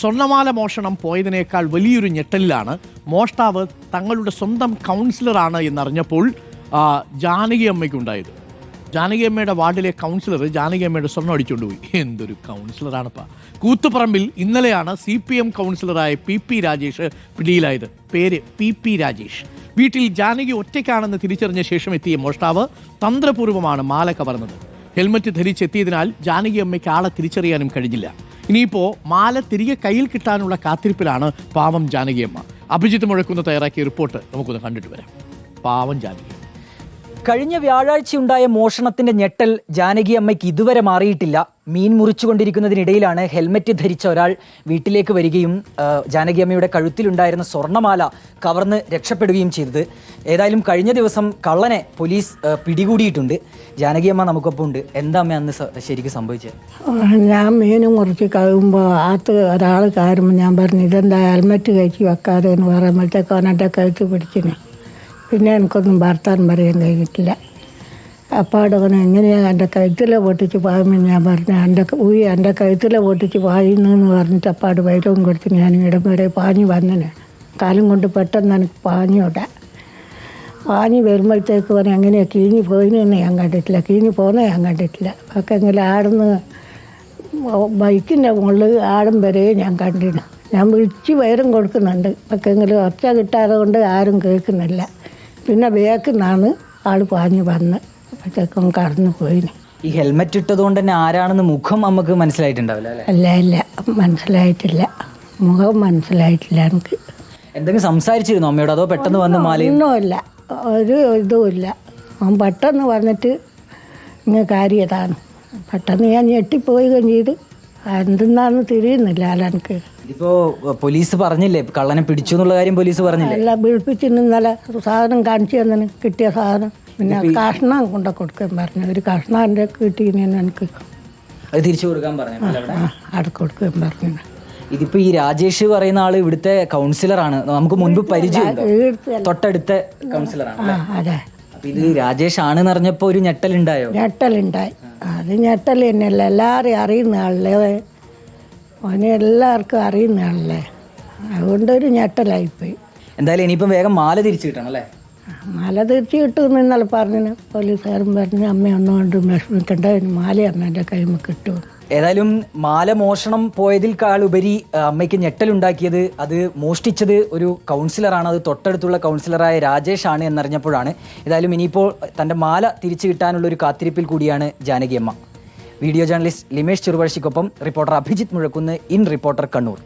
സ്വർണമാല മോഷണം പോയതിനേക്കാൾ വലിയൊരു ഞെട്ടലിലാണ്. മോഷ്ടാവ് തങ്ങളുടെ സ്വന്തം കൗൺസിലറാണ് എന്നറിഞ്ഞപ്പോൾ ജാനകിയമ്മയ്ക്കുണ്ടായത് ജാനകി അമ്മയ്ക്കുണ്ടായത്. ജാനകി അമ്മയുടെ വാർഡിലെ കൗൺസിലർ ജാനകിയമ്മയുടെ സ്വർണം അടിച്ചുകൊണ്ട് പോയി എന്തൊരു കൗൺസിലറാണിപ്പ. കൂത്തുപറമ്പിൽ ഇന്നലെയാണ് സി പി എം കൗൺസിലറായ പി പി രാജേഷ് പിടിയിലായത്. പേര് പി പി രാജേഷ്. വീട്ടിൽ ജാനകി ഒറ്റയ്ക്കാണെന്ന് തിരിച്ചറിഞ്ഞ ശേഷം എത്തിയ മോഷ്ടാവ് തന്ത്രപൂർവമാണ് മാല കവർന്നത്. ഹെൽമറ്റ് ധരിച്ചെത്തിയതിനാൽ ജാനകിയമ്മയ്ക്ക് ആളെ തിരിച്ചറിയാനും കഴിഞ്ഞില്ല. ഇനിയിപ്പോ മാല തിരികെ കയ്യിൽ കിട്ടാനുള്ള കാത്തിരിപ്പിലാണ് പാവം ജാനകിയമ്മ. അഭിജിത്ത് മുഴക്കുന്ന തയ്യാറാക്കിയ റിപ്പോർട്ട് നമുക്കൊന്ന് കണ്ടിട്ട് വരാം. പാവം ജാനകി കഴിഞ്ഞ വ്യാഴാഴ്ചയുണ്ടായ മോഷണത്തിന്റെ ഞെട്ടൽ ജാനകി അമ്മയ്ക്ക് ഇതുവരെ മാറിയിട്ടില്ല. മീൻ മുറിച്ചുകൊണ്ടിരിക്കുന്നതിനിടയിലാണ് ഹെൽമറ്റ് ധരിച്ച ഒരാൾ വീട്ടിലേക്ക് വരികയും ജാനകി അമ്മയുടെ കഴുത്തിലുണ്ടായിരുന്ന സ്വർണമാല കവർന്ന് രക്ഷപ്പെടുകയും ചെയ്തത്. ഏതായാലും കഴിഞ്ഞ ദിവസം കള്ളനെ പോലീസ് പിടികൂടിയിട്ടുണ്ട്. ജാനകി അമ്മ നമുക്കൊപ്പം ഉണ്ട്. എന്താ അമ്മ അന്ന് ശരിക്കും സംഭവിച്ചത് ഞാൻ മീൻ മുറിച്ച് കഴിയുമ്പോൾ ആത്ത് ഒരാൾ കാരണം ഞാൻ പറഞ്ഞു ഇതെന്താ ഹെൽമെറ്റ് കയറ്റി വെക്കാതെ എന്ന് പറയുമ്പോഴത്തേക്ക് അവനെന്റെ കഴുത്ത് പിടിച്ചിന്. പിന്നെ എനിക്കൊന്നും ഭർത്താൻ പറയാൻ കഴിഞ്ഞിട്ടില്ല. അപ്പോൾ അവിടെ പറഞ്ഞു എങ്ങനെയാണ് എന്റെ കഴുത്തിലെ പൊട്ടിച്ച് പായുമെന്ന് ഞാൻ പറഞ്ഞു. എന്റെ ഊയി എന്റെ കഴുത്തിലെ പൊട്ടിച്ച് പായുന്നു എന്ന് പറഞ്ഞിട്ട് അപ്പാട് വൈരവും കൊടുത്ത് ഞാൻ ഇടം വരെ പാഞ്ഞു വന്നിന്. കാലം കൊണ്ട് പെട്ടെന്ന് എനിക്ക് പാഞ്ഞു വിടാം പാഞ്ഞ് വരുമ്പോഴത്തേക്ക് പറഞ്ഞ് എങ്ങനെയാണ് കീഞ്ഞ് പോയിന്ന് ഞാൻ കണ്ടിട്ടില്ല. കീഞ്ഞ് പോകുന്നത് ഞാൻ കണ്ടിട്ടില്ല. ഒക്കെ എങ്കിലും ആടുന്ന് ബൈക്കിന്റെ മുകളിൽ ആടും വരെ ഞാൻ കണ്ടിരുന്നു ഞാൻ വിളിച്ച് വയറും കൊടുക്കുന്നുണ്ട്. ഒക്കെ എങ്കിലും ഒച്ച കിട്ടാതെ കൊണ്ട് ആരും കേൾക്കുന്നില്ല. പിന്നെ വേക്കുന്നാണ് ആൾ പാഞ്ഞു വന്ന് അപ്പോഴത്തേക്കും കടന്നു പോയിന്. ഈ ഹെൽമറ്റ് ഇട്ടതുകൊണ്ട് തന്നെ ആരാണെന്ന് മുഖം നമുക്ക് മനസ്സിലായിട്ടുണ്ടാവില്ല അല്ലേ? അല്ല ഇല്ല. മനസ്സിലായിട്ടില്ല. മുഖം മനസ്സിലായിട്ടില്ല എനിക്ക്. എന്തെങ്കിലും സംസാരിച്ചിരുന്നോ അമ്മയോട്? അതോ പെട്ടെന്ന് വന്ന് മാലയും ഒന്നുമില്ല. ഒരു ഇതുമില്ല. അവൻ പെട്ടെന്ന് വന്നിട്ട് ഇങ്ങനെ കാര്യതാണ്. പെട്ടെന്ന് ഞാൻ ഞെട്ടിപ്പോവുകയും ചെയ്ത്. എന്തെന്നാന്ന് തിരിയുന്നില്ല അലനക്ക് ഇപ്പോ പോലീസ് പറഞ്ഞില്ലേ? കള്ളനെ പിടിച്ചു എന്നുള്ള കാര്യം പോലീസ് പറഞ്ഞില്ലേ? എല്ലാം വീഴ്പ്പിച്ചിന് ഇന്നലെ സാധനം കാണിച്ചു തന്നെ കിട്ടിയ സാധനം. പിന്നെ കഷ്ണം കൊണ്ട കൊടുക്കാൻ പറഞ്ഞു. ഒരു കഷ്ണം എന്റെ കിട്ടിയെന്ന് എനിക്ക് അത് തിരിച്ചു കൊടുക്കാൻ പറഞ്ഞു അവിടെ? കൊടുക്കാൻ പറഞ്ഞു. ഇതിപ്പോ ഈ രാജേഷ് പറയുന്ന ആൾ ഇവിടുത്തെ കൗൺസിലറാണ് നമുക്ക് മുൻപ് പരിചയം തൊട്ടടുത്ത കൗൺസിലറാണ് ആണ് അതെ. ഇത് രാജേഷ് ആണെന്ന് അറിഞ്ഞപ്പോ ഒരു ഞെട്ടലുണ്ടായോ? ഞെട്ടലുണ്ടായി. അത് ഞെട്ടൽ തന്നെയല്ല എല്ലാവരെയും അറിയുന്ന ആളല്ലേ അവനെ എല്ലാവർക്കും അറിയുന്ന ആളല്ലേ? അതുകൊണ്ടൊരു ഞെട്ടലായിപ്പോയി. എന്തായാലും ഇനിയിപ്പം വേഗം മാല തിരിച്ചു കിട്ടണം അല്ലേ? മാല തിരിച്ചു കിട്ടുമെന്ന് ഇന്നലെ പറഞ്ഞു പോലീസുകാരും പറഞ്ഞു അമ്മ ഒന്നുകൊണ്ട് വിഷമിക്കണ്ട മാല അമ്മേന്റെ കൈമ കിട്ടും ഏതായാലും മാല മോഷണം പോയതിൽക്കാൾ ഉപരി അമ്മയ്ക്ക് ഞെട്ടലുണ്ടാക്കിയത് അത് മോഷ്ടിച്ചത് ഒരു കൗൺസിലറാണ് അത് തൊട്ടടുത്തുള്ള കൗൺസിലറായ രാജേഷ് ആണ് എന്നറിഞ്ഞപ്പോഴാണ്. ഏതായാലും ഇനിയിപ്പോൾ തന്റെ മാല തിരിച്ചു കിട്ടാനുള്ള ഒരു കാത്തിരിപ്പിൽ കൂടിയാണ് ജാനകിയമ്മ. Video journalist Limesh ചെറുപഴശ്ശിക്കൊപ്പം reporter Abhijith Muzhakkunnu in reporter Kannur.